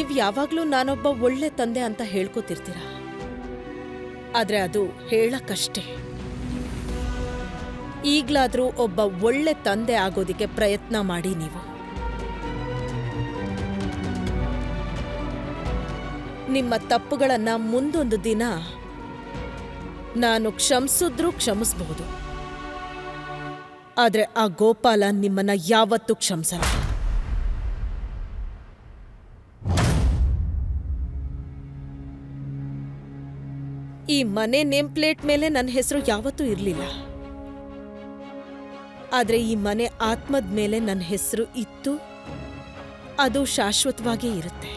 ನೀವ್ ಯಾವಾಗ್ಲೂ ನಾನೊಬ್ಬ ಒಳ್ಳೆ ತಂದೆ ಅಂತ ಹೇಳ್ಕೊತಿರ್ತೀರ? ಆದ್ರೆ ಅದು ಹೇಳಕ್ಕಷ್ಟೇ. ಈಗ್ಲಾದ್ರೂ ಒಬ್ಬ ಒಳ್ಳೆ ತಂದೆ ಆಗೋದಿಕ್ಕೆ ಪ್ರಯತ್ನ ಮಾಡಿ ನೀವು. ನಿಮ್ಮ ತಪ್ಪುಗಳನ್ನ ಮುಂದೊಂದು ದಿನ ನಾನು ಕ್ಷಮಿಸಿದ್ರೂ ಕ್ಷಮಿಸಬಹುದು. ಆದ್ರೆ ಆ ಗೋಪಾಲ ನಿಮ್ಮನ್ನ ಯಾವತ್ತೂ ಕ್ಷಮಿಸಲ್ಲ. ಈ ಮನೆ ನೇಮ್ ಪ್ಲೇಟ್ ಮೇಲೆ ನನ್ನ ಹೆಸರು ಯಾವತ್ತೂ ಇರಲಿಲ್ಲ. ಆದರೆ ಈ ಮನೆ ಆತ್ಮದ ಮೇಲೆ ನನ್ನ ಹೆಸರು ಇತ್ತು, ಅದು ಶಾಶ್ವತವಾಗೇ ಇರುತ್ತೆ.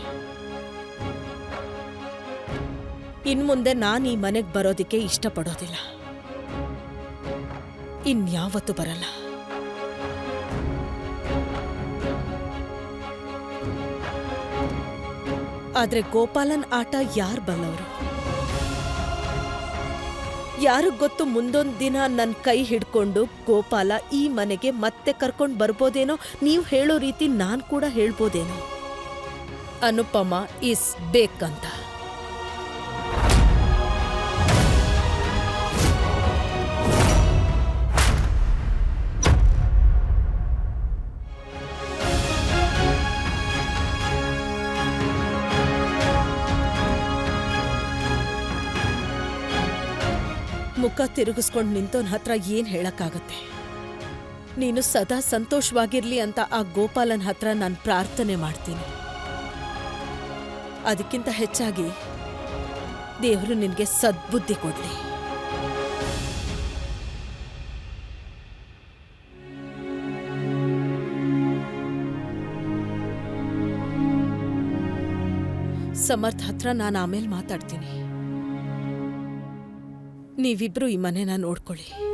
ಇನ್ಮುಂದೆ ನಾನು ಈ ಮನೆಗೆ ಬರೋದಕ್ಕೆ ಇಷ್ಟಪಡೋದಿಲ್ಲ. ಇನ್ಯಾವತ್ತೂ ಬರಲ್ಲ. ಆದರೆ ಗೋಪಾಲನ್ ಆಟ ಯಾರು ಬಲ್ಲವರು? ಯಾರಿಗ್ ಗೊತ್ತು ಮುಂದೊಂದು ದಿನ ನನ್ನ ಕೈ ಹಿಡ್ಕೊಂಡು ಗೋಪಾಲ ಈ ಮನೆಗೆ ಮತ್ತೆ ಕರ್ಕೊಂಡು ಬರ್ಬೋದೇನೋ ನೀವು ಹೇಳೋ ರೀತಿ ನಾನು ಕೂಡ ಹೇಳ್ಬೋದೇನೋ. ಅನುಪಮ ಇಸ್ ಬೇಕಂತ. ಮುಖ ತಿರುಗಿಸ್ಕೊಂಡು ನಿಂತೋನ್ ಹತ್ರ ಏನ್ ಹೇಳಕ್ಕಾಗತ್ತೆ? ನೀನು ಸದಾ ಸಂತೋಷವಾಗಿರ್ಲಿ ಅಂತ ಆ ಗೋಪಾಲನ್ ಹತ್ರ ನಾನು ಪ್ರಾರ್ಥನೆ ಮಾಡ್ತೀನಿ. ಅದಕ್ಕಿಂತ ಹೆಚ್ಚಾಗಿ ದೇವರು ನಿನಗೆ ಸದ್ಬುದ್ಧಿ ಕೊಡ್ಲಿ. ಸಮರ್ಥ್ ಹತ್ರ ನಾನು ಆಮೇಲೆ ಮಾತಾಡ್ತೀನಿ. ನೀವಿಬ್ರು ಈ ಮನೆನ ನೋಡ್ಕೊಳ್ಳಿ.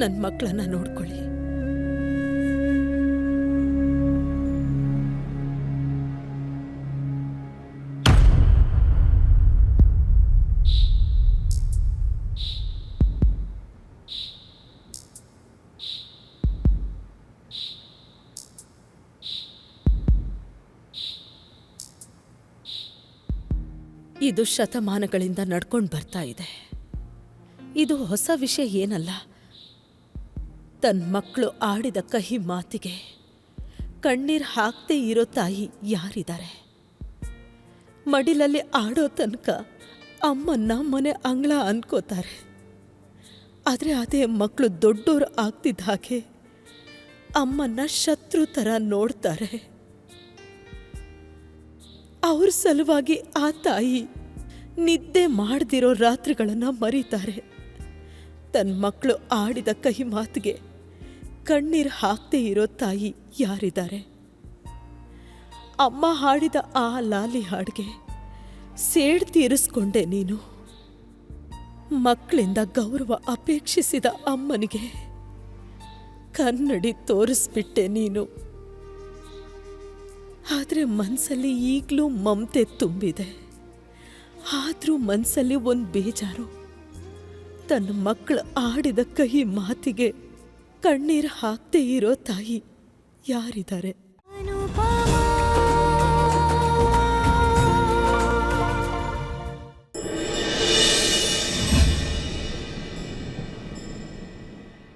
ನನ್ನ ಮಕ್ಕಳನ್ನ ನೋಡ್ಕೊಳ್ಳಿ. ಇದು ಶತಮಾನಗಳಿಂದ ನಡ್ಕೊಂಡು ಬರ್ತಾ ಇದೆ. ಇದು ಹೊಸ ವಿಷಯ ಏನಲ್ಲ? ತನ್ನ ಮಕ್ಕಳು ಆಡಿದ ಕಹಿ ಮಾತಿಗೆ ಕಣ್ಣೀರು ಹಾಕ್ದೇ ಇರೋ ತಾಯಿ ಯಾರಿದ್ದಾರೆ? ಮಡಿಲಲ್ಲಿ ಆಡೋ ತನಕ ಅಮ್ಮನ್ನ ಮನೆ ಅಂಗಳ ಅನ್ಕೋತಾರೆ. ಆದರೆ ಅದೇ ಮಕ್ಕಳು ದೊಡ್ಡೋರು ಆಗ್ತಿದ್ದ ಹಾಗೆ ಅಮ್ಮನ್ನ ಶತ್ರು ಥರ ನೋಡ್ತಾರೆ. ಅವ್ರ ಸಲುವಾಗಿ ಆ ತಾಯಿ ನಿದ್ದೆ ಮಾಡದಿರೋ ರಾತ್ರಿಗಳನ್ನ ಮರೀತಾರೆ. ತನ್ನ ಮಕ್ಕಳು ಆಡಿದ ಕಹಿ ಮಾತಿಗೆ ಕಣ್ಣೀರು ಹಾಕದೇ ಇರೋ ತಾಯಿ ಯಾರಿದ್ದಾರೆ? ಅಮ್ಮ ಹಾಡಿದ ಆ ಲಾಲಿ ಹಾಡಿಗೆ ಸೇಡ್ ತೀರಿಸ್ಕೊಂಡೆ ನೀನು. ಮಕ್ಕಳಿಂದ ಗೌರವ ಅಪೇಕ್ಷಿಸಿದ ಅಮ್ಮನಿಗೆ ಕನ್ನಡಿ ತೋರಿಸ್ಬಿಟ್ಟೆ ನೀನು. ಆದ್ರೆ ಮನಸ್ಸಲ್ಲಿ ಈಗಲೂ ಮಮತೆ ತುಂಬಿದೆ. ಆದರೂ ಮನಸ್ಸಲ್ಲಿ ಒಂದು ಬೇಜಾರು. ತನ್ನ ಮಕ್ಕಳು ಆಡಿದ ಕಹಿ ಮಾತಿಗೆ ಕಣ್ಣೀರು ಹಾಕ್ತೇ ಇರೋ ತಾಯಿ ಯಾರಿದ್ದಾರೆ?